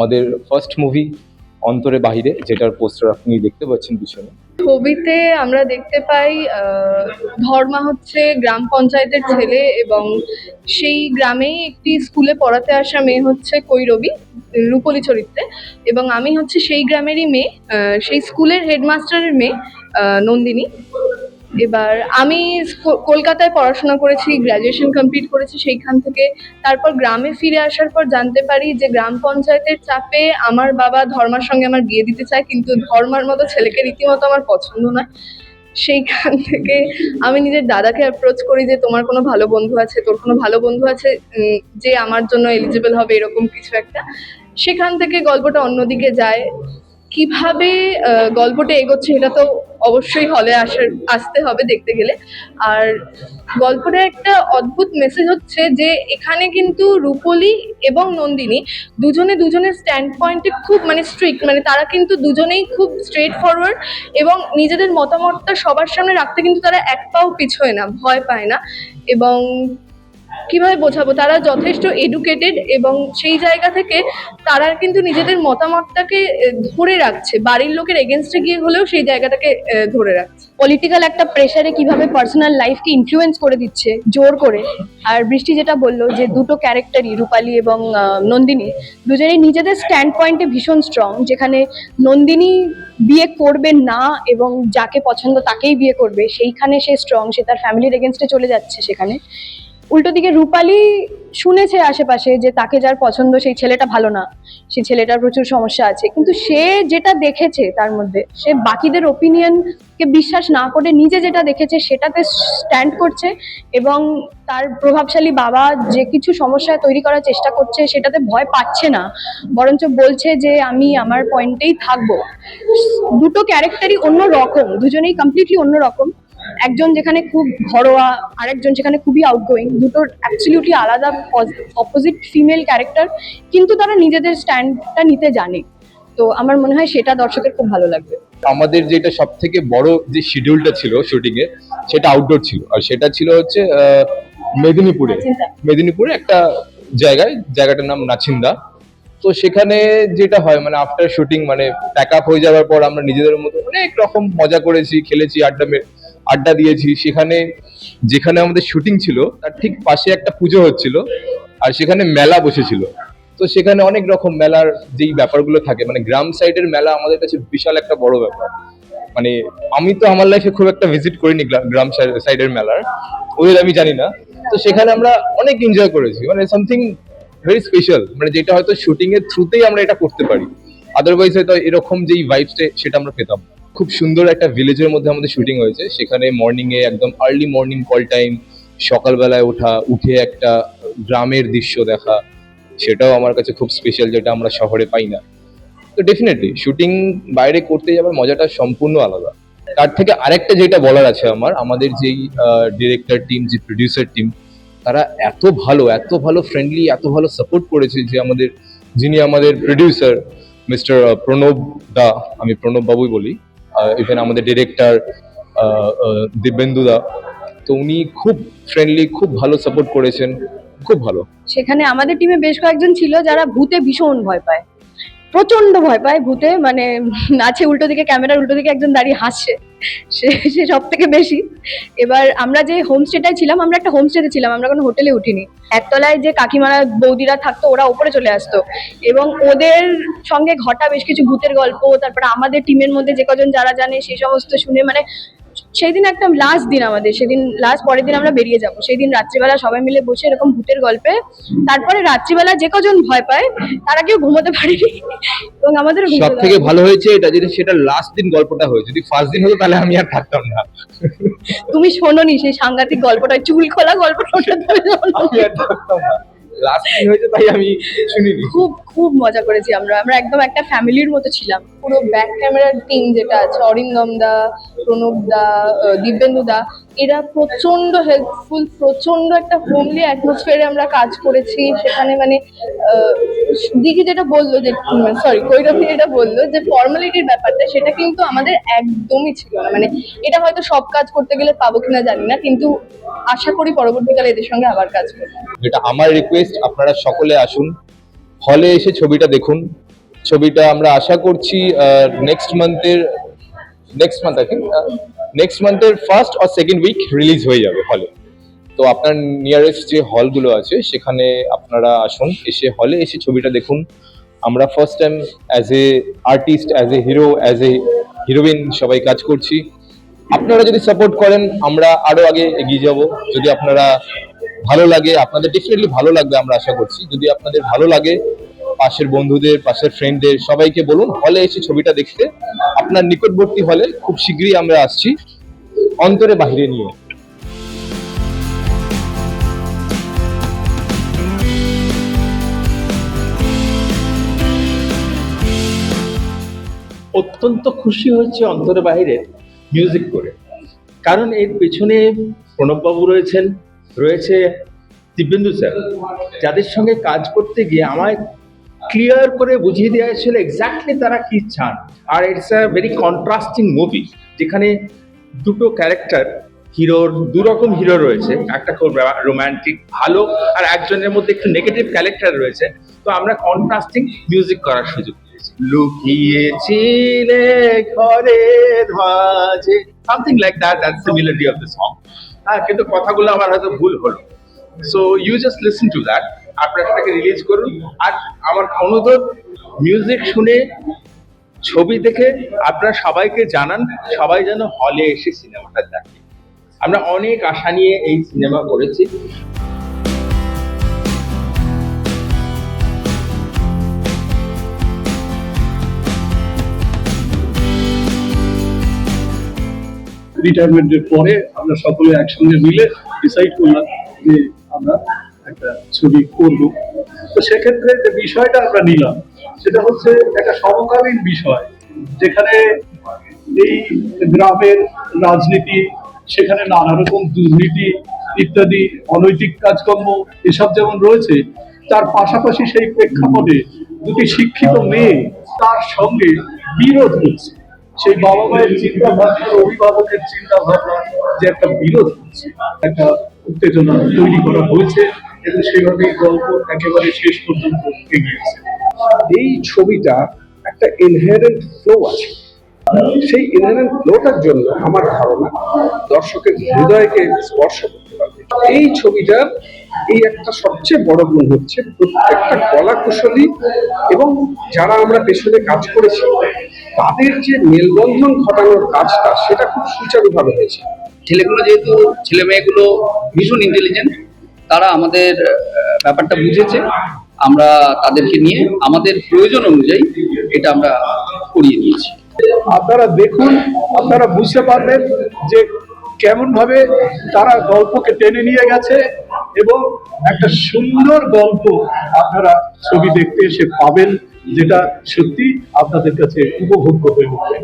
আমাদের first movie অন্তরে বাহিরে, যেটার পোস্টার আপনি দেখতে পাচ্ছেন পিছনে। ছবিতে আমরা দেখতে পাই ধর্মা হচ্ছে গ্রাম পঞ্চায়েতের ছেলে এবং সেই গ্রামেই একটি স্কুলে পড়াতে আসা মেয়ে হচ্ছে কৈরবি, রূপলি চরিত্রে। এবং আমি হচ্ছে সেই গ্রামেরই মেয়ে সেই স্কুলের হেডমাস্টারের মেয়ে নন্দিনী। এবার আমি কলকাতায় পড়াশোনা করেছি গ্র্যাজুয়েশন কমপ্লিট করেছি সেইখান থেকে। তারপর গ্রামে ফিরে আসার পর জানতে পারি যে গ্রাম পঞ্চায়েতের চাপে আমার বাবা ধর্মার সঙ্গে আমার বিয়ে দিতে চায়, কিন্তু ধর্মার মতো ছেলেকে রীতিমতো আমার পছন্দ নয়। সেইখান থেকে আমি নিজের দাদাকে অ্যাপ্রোচ করি যে, তোমার কোনো ভালো বন্ধু আছে? তোর কোনো ভালো বন্ধু আছে? যে আমার জন্য এলিজিবল হবে? এরকম কিছু একটা। সেখান থেকে গল্পটা অন্যদিকে যায়। কীভাবে গল্পটা এগোচ্ছে এটা তো অবশ্যই হলে আসার, আসতে হবে দেখতে গেলে। আর গল্পটা একটা অদ্ভুত মেসেজ হচ্ছে যে এখানে কিন্তু রূপলি এবং নন্দিনী দুজনে দুজনের স্ট্যান্ড পয়েন্টে খুব মানে স্ট্রিক্ট মানে তারা কিন্তু দুজনেই খুব স্ট্রেট ফরওয়ার্ড এবং নিজেদের মতামতটা সবার সামনে রাখতে কিন্তু তারা এক পাও পিছোয় না, ভয় পায় না। এবং কীভাবে বোঝাবো? তারা যথেষ্ট এডুকেটেড এবং সেই জায়গা থেকে তারা কিন্তু নিজেদের মতামতটাকে ধরে রাখছে। বাড়ির লোকের এগেনস্টে গিয়ে হলেও সেই জায়গাটাকে ধরে রাখছে। পলিটিক্যাল একটা প্রেশারে কীভাবে পার্সোনাল লাইফকে ইনফ্লুয়েন্স করে দিচ্ছে, জোর করে। আর বৃষ্টি যেটা বলল যে দুটো ক্যারেক্টারই, রূপালী এবং নন্দিনী, দুজনেই নিজেদের স্ট্যান্ড পয়েন্টে ভীষণ স্ট্রং যেখানে নন্দিনী বিয়ে করবে না এবং যাকে পছন্দ তাকেই বিয়ে করবে, সেইখানে সে স্ট্রং সে তার ফ্যামিলির এগেনস্টে চলে যাচ্ছে সেখানে। উল্টো দিকে রূপালী শুনেছে আশেপাশে যে তাকে যার পছন্দ, সেই ছেলেটা ভালো না। সেই ছেলেটার প্রচুর সমস্যা আছে। কিন্তু সে যেটা দেখেছে তার মধ্যে, সে বাকিদের ওপিনিয়নকে বিশ্বাস না করে নিজে যেটা দেখেছে সেটাতে স্ট্যান্ড করছে এবং তার প্রভাবশালী বাবা যে কিছু সমস্যা তৈরি করার চেষ্টা করছে সেটাতে ভয় পাচ্ছে না। বরঞ্চ বলছে যে, আমি আমার পয়েন্টেই থাকব। দুটো ক্যারেক্টারই অন্য রকম দুজনেই কমপ্লিটলি অন্য রকম একজন যেখানে খুব ঘরোয়া আরেকজন সেখানে খুবই আউটগোয়িং দুটোর অ্যাবসলিউটলি আলাদা অপোজিট ফিমেল ক্যারেক্টার কিন্তু তারা নিজেদের স্ট্যান্ডটা নিতে জানে। তো আমার মনে হয় সেটা দর্শকের খুব ভালো লাগবে। আমাদের যেটা সব থেকে বড় যে শিডিউলটা ছিল শুটিং এ সেটা আউটডোর ছিল। আর সেটা ছিল হচ্ছে মেদিনীপুরে। মেদিনীপুরে একটা জায়গায় জায়গাটার নাম নাছিন্দা তো সেখানে যেটা হয় মানে আফটার শুটিং মানে প্যাক আপ হয়ে যাওয়ার পর আমরা নিজেদের মতো অনেক রকম মজা করেছি খেলেছি আড্ডা মে- আড্ডা দিয়েছি। সেখানে, যেখানে আমাদের শুটিং ছিল, তার ঠিক পাশে একটা পুজো হচ্ছিল, আর সেখানে মেলা বসেছিল। তো সেখানে অনেক রকম মেলার যেই ব্যাপারগুলো থাকে মানে গ্রাম সাইডের মেলা আমাদের কাছে বিশাল একটা বড় ব্যাপার। মানে আমি তো আমার লাইফে খুব একটা ভিজিট করিনি গ্রা- গ্রাম সাইডের মেলার, ওদের আমি জানি না। তো সেখানে আমরা অনেক এনজয় করেছি মানে সামথিং ভেরি স্পেশাল মানে যেটা হয়তো শুটিং এর থ্রুতেই আমরা এটা করতে পারি। আদারওয়াইজ হয়তো এরকম যেই ভাইবসটা সেটা আমরা পেতাম না। খুব সুন্দর একটা ভিলেজের মধ্যে আমাদের শুটিং হয়েছে। সেখানে মর্নিং এ একদম আর্লি মর্নিং কল টাইম সকালবেলায় ওঠা, উঠে একটা গ্রামের দৃশ্য দেখা। সেটাও আমার কাছে খুব স্পেশাল যেটা আমরা শহরে পাই না। তো ডেফিনেটলি শুটিং বাইরে করতে যাওয়ার মজাটা সম্পূর্ণ আলাদা। তার থেকে আরেকটা যেটা বলার আছে আমার, আমাদের যেই ডিরেক্টর টিম যে প্রডিউসার টিম তারা এত ভালো এত ভালো ফ্রেন্ডলি এত ভালো সাপোর্ট করেছে যে আমাদের, যিনি আমাদের প্রডিউসার মিস্টার প্রণব দা, আমি প্রণব বাবুই বলি ইভেন আমাদের ডিরেক্টর দিব্যেন্দু দা, তো উনি খুব ফ্রেন্ডলি খুব ভালো সাপোর্ট করেছেন, খুব ভালো। সেখানে আমাদের টিমে বেশ কয়েকজন ছিল যারা ভূতে ভীষণ ভয় পায়। প্রচণ্ড ভয় পায় ভূতে মানে আছে উল্টো দিকে ক্যামেরার উল্টো দিকে একজন দাঁড়িয়ে হাসছে। সে সে সব থেকে বেশি। এবার আমরা যে হোমস্টেটায় ছিলাম, আমরা একটা হোমস্টেতে ছিলাম, আমরা কোনো হোটেলে উঠিনি। একতলায় যে কাকিমারা, বৌদিরা থাকতো, ওরা ওপরে চলে আসতো। এবং ওদের সঙ্গে ঘটা বেশ কিছু ভূতের গল্প, তারপরে আমাদের টিমের মধ্যে যে কজন যারা জানে সেই সমস্ত শুনে মানে সেই দিন একটা লাস্ট দিন আমাদের সেদিন লাস্ট পরের দিন আমরা বেরিয়ে যাব। সেই দিন রাত্রিবেলা সবাই মিলে বসে এরকম ভূতের গল্পে তারপরে রাত্রিবেলা যে কজন ভয় পায় তারা কেউ ঘুমোতে পারেনি। এবং আমাদের সব থেকে ভালো হয়েছে এটা যেটা সেটা লাস্ট দিন গল্পটা হয়েছে যদি ফার্স্ট দিন হতো তাহলে আমি আর থাকতাম না। তুমি শোনোনি সেই সাংঘাতিক গল্পটা চুল খোলা গল্পটা লাস্ট দিন হয়েছে তাই আমি শুনিনি। খুব খুব মজা করেছি আমরা। আমরা একদম একটা ফ্যামিলির মতো ছিলাম। পুরো ব্যাক ক্যামেরার টিম যেটা আছে, অরিন্দম দা, প্রণব দা দিব্যেন্দু দা, এরা প্রচণ্ড হেল্পফুল প্রচণ্ড একটা হোমলি অ্যাটমসফিয়ারে আমরা কাজ করেছি। সেখানে মানে দিঘি যেটা বলল যে সরি কৈরবী যেটা বলল যে ফর্মালিটির ব্যাপারটা, সেটা কিন্তু আমাদের একদমই ছিল না। মানে এটা হয়তো সব কাজ করতে গেলে পাবো কিনা জানি না, কিন্তু আশা করি পরবর্তীকালে এদের সঙ্গে আবার কাজ করব। যেটা আমার রিকোয়েস্ট আপনারা সকলে আসুন। হলে এসে ছবিটা দেখুন। ছবিটা আমরা আশা করছি নেক্সট মান্থের নেক্সট মান্থ আই নেক্সট মান্থের ফার্স্ট আর সেকেন্ড উইক রিলিজ হয়ে যাবে হলে তো আপনার নিয়ারেস্ট যে হলগুলো আছে, সেখানে আপনারা আসুন, এসে হলে এসে ছবিটা দেখুন। আমরা first time as a artist as a hero as a heroine সবাই কাজ করছি। আপনারা যদি সাপোর্ট করেন, আমরা আরও আগে এগিয়ে যাব। যদি আপনারা ভালো লাগে, আপনাদের ডেফিনেটলি ভালো লাগবে, আমরা আশা করছি। যদি আপনাদের ভালো লাগে পাশের বন্ধুদের, পাশের ফ্রেন্ডদের সবাইকে বলুন হলে এসে ছবিটা দেখতে। আপনার নিকটবর্তী হলে খুব শীঘ্রই আমরা আসছি, অন্তরে বাহিরে নিয়ে। অত্যন্ত খুশি হচ্ছে অন্তরে বাইরে মিউজিক করে। কারণ এর পেছনে প্রণববাবু রয়েছেন, রয়েছে দিব্যেন্দু স্যার। যাদের সঙ্গে কাজ করতে গিয়ে আমায় ক্লিয়ার করে বুঝিয়ে দেওয়া হয়েছিল এক্স্যাক্টলি তারা কি চান। আর it's a very contrasting movie যেখানে দুটো ক্যারেক্টার হিরোর দু রকম হিরো রয়েছে, একটা খুব রোম্যান্টিক ভালো, আর একজনের মধ্যে একটু নেগেটিভ ক্যারেক্টার রয়েছে। তো আমরা কন্ট্রাস্টিং মিউজিক করার সুযোগ পেয়েছি। লুকিয়েছিলে ঘরের মাঝে something like that that's the melody of the song হ্যাঁ কিন্তু কথাগুলো আমার হয়তো ভুল হলো। So you just listen to that আপনারা সেটাকে রিলিজ করুন। আর আমার অনুরোধ মিউজিক শুনে ছবি দেখে আপনারা সবাইকে জানান, সবাই যেন হলে এসে সিনেমাটা দেখে। আমরা অনেক আশা নিয়ে এই সিনেমা করেছি। রিটায়ারমেন্টের পরে আমরা সকলে একসঙ্গে মিলে ডিসাইড করলাম যে আমরা একটা ছবি করব। তো সেক্ষেত্রে যে বিষয়টা আমরা নিলাম, সেটা হচ্ছে একটা সমকালীন বিষয়, যেখানে এই গ্রামের রাজনীতি, সেখানে নানা রকম দুর্নীতি ইত্যাদি, অনৈতিক কাজকর্ম, এসব যেমন রয়েছে, তার পাশাপাশি সেই প্রেক্ষাপটে দুটি শিক্ষিত মেয়ে তার সঙ্গে বিরোধ হচ্ছে। সেই বাবা মায়ের চিন্তা ভাবনা অভিভাবকের চিন্তা ভাবনা যে একটা বিরোধ হচ্ছে, একটা উত্তেজনা তৈরি করা হয়েছে। এবং সেভাবেই গল্প একেবারে শেষ পর্যন্ত এগিয়েছে এই ছবিটা একটা ইনহেরেন্ট ফ্লো আছে। সেই ইনহেরেন্ট ফ্লোটার জন্য আমার ধারণা দর্শকের হৃদয়কে স্পর্শ করতে পারবে। এই ছবিটার এই একটা সবচেয়ে বড় গুণ হচ্ছে প্রত্যেকটা কলা কুশলী এবং যারা আমরা পেছনে কাজ করেছি তাদের যে মেলবন্ধন ঘটানোর কাজটা সেটা খুব সুচারুভাবে হয়েছে। ছেলেগুলো যেহেতু ছেলে মেয়েগুলো ভীষণ ইন্টেলিজেন্ট তারা আমাদের ব্যাপারটা বুঝেছে। আমরা তাদেরকে নিয়ে আমাদের প্রয়োজন অনুযায়ী এটা আমরা করিয়ে নিয়েছি আপনারা দেখুন, আপনারা বুঝতে পারবেন যে কেমন ভাবে তারা গল্পকে টেনে নিয়ে গেছে এবং একটা সুন্দর গল্প আপনারা ছবি দেখতে এসে পাবেন, যেটা সত্যি আপনাদের কাছে উপভোগ্য হয়ে উঠবে।